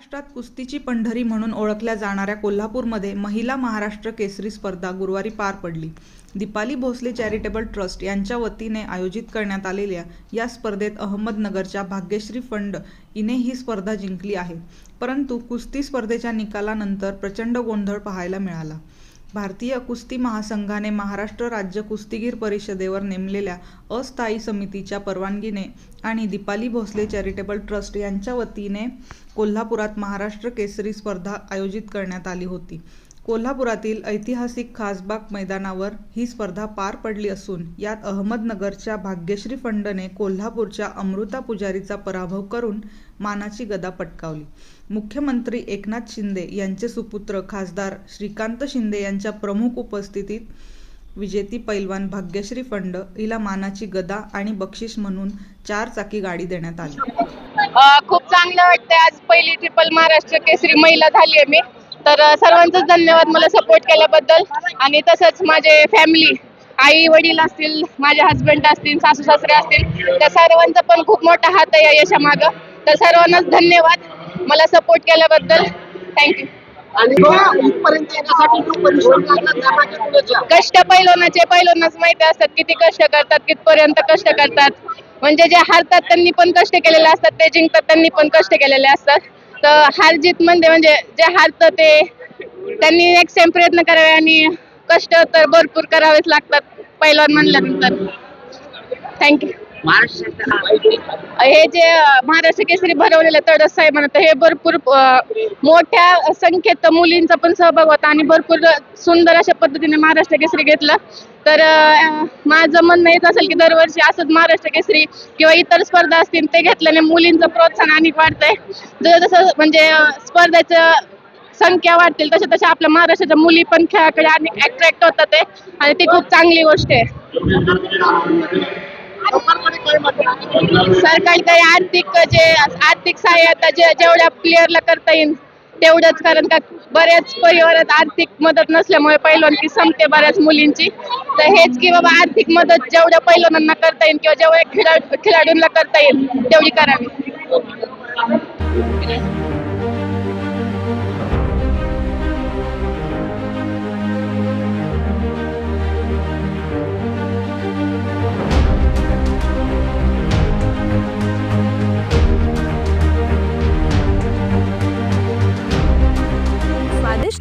महाराष्ट्रात कुस्तीची पंढरी म्हणून ओळखल्या जाणाऱ्या कोल्हापूरमध्ये महिला महाराष्ट्र केसरी स्पर्धा गुरुवारी पार पडली. दीपाली भोसले चॅरिटेबल ट्रस्ट यांच्या वतीने आयोजित करण्यात आलेल्या या स्पर्धेत अहमदनगरच्या भाग्यश्री फंड इने ही स्पर्धा जिंकली आहे. परंतु कुस्ती स्पर्धेच्या निकालानंतर प्रचंड गोंधळ पाहायला मिळाला. भारतीय कुस्ती महासंघाने महाराष्ट्र राज्य कुस्तीगीर परिषदेवर नेमलेल्या अस्थायी समितीच्या परवानगीने आणि दीपाली भोसले चॅरिटेबल ट्रस्ट यांच्या वतीने कोल्हापुरात महाराष्ट्र केसरी स्पर्धा आयोजित करण्यात आली होती. कोल्हापुरातील ऐतिहासिक खासबाग मैदानावर ही स्पर्धा पार पडली असून यात अहमदनगरच्या भाग्यश्री फंडने कोल्हापूरच्या अमृता पुजारीचा पराभव करून मानाची गदा पटकावली. मुख्यमंत्री एकनाथ शिंदे यांचे सुपुत्र खासदार श्रीकांत शिंदे यांच्या प्रमुख उपस्थितीत विजेती पैलवान भाग्यश्री फंड हिला मानाची गदा आणि बक्षीस म्हणून चार चाकी गाडी देण्यात आली. खूप चांगलं वाटतंय. आज पहिली ट्रिपल महाराष्ट्र केसरी महिला झाली आहे मी. तर अ, सर्वांचंच धन्यवाद मला सपोर्ट केल्याबद्दल. आणि तसंच माझे फॅमिली आई वडील असतील माझे हस्बंड असतील सासू सासरे असतील त्या सर्वांचा पण खूप मोठा हात आहे या यशामागं. तर सर्वांनाच धन्यवाद मला सपोर्ट केल्याबद्दल. थँक्यू कष्ट पैलवानाचे पैलवानच माहिती असतात किती कष्ट करतात कितपर्यंत कष्ट करतात. म्हणजे जे हारतात त्यांनी पण कष्ट केलेले असतात ते जिंकतात त्यांनी पण कष्ट केलेले असतात. तर हार जीत म्हणजे म्हणजे जे हारतं ते त्यांनी एक सेम प्रयत्न करावे आणि कष्ट तर भरपूर करावेच लागतात पैलवान म्हणल्यानंतर. थँक्यू हे जे महाराष्ट्र केसरी भरवलेलं तडस आहे म्हणत हे भरपूर मोठ्या संख्येत मुलींचा पण सहभाग होता आणि भरपूर सुंदर अशा पद्धतीने महाराष्ट्र केसरी घेतलं. तर माझं म्हणणं येत असेल की दरवर्षी असंच महाराष्ट्र केसरी किंवा इतर स्पर्धा असतील ते घेतल्याने मुलींचं प्रोत्साहन आणि वाढतंय. जसं जसं म्हणजे स्पर्धेचं संख्या वाढतील तशा तशा आपल्या महाराष्ट्राच्या मुली पण खेळाकडे आणि अट्रॅक्ट होतात ते. आणि ती खूप चांगली गोष्ट आहे. सरकारी काही आर्थिक जे आर्थिक सहाय्यता जे जेवढ्या प्लेअरला करता येईल तेवढंच. कारण का बऱ्याच परिवारात आर्थिक मदत नसल्यामुळे पैलवानकी संपते बऱ्याच मुलींची. तर हेच की बाबा आर्थिक मदत जेवढ्या पैलवानांना करता येईल किंवा जेवढ्या खेळाडू खेळाडूंना करता येईल तेवढी करावी.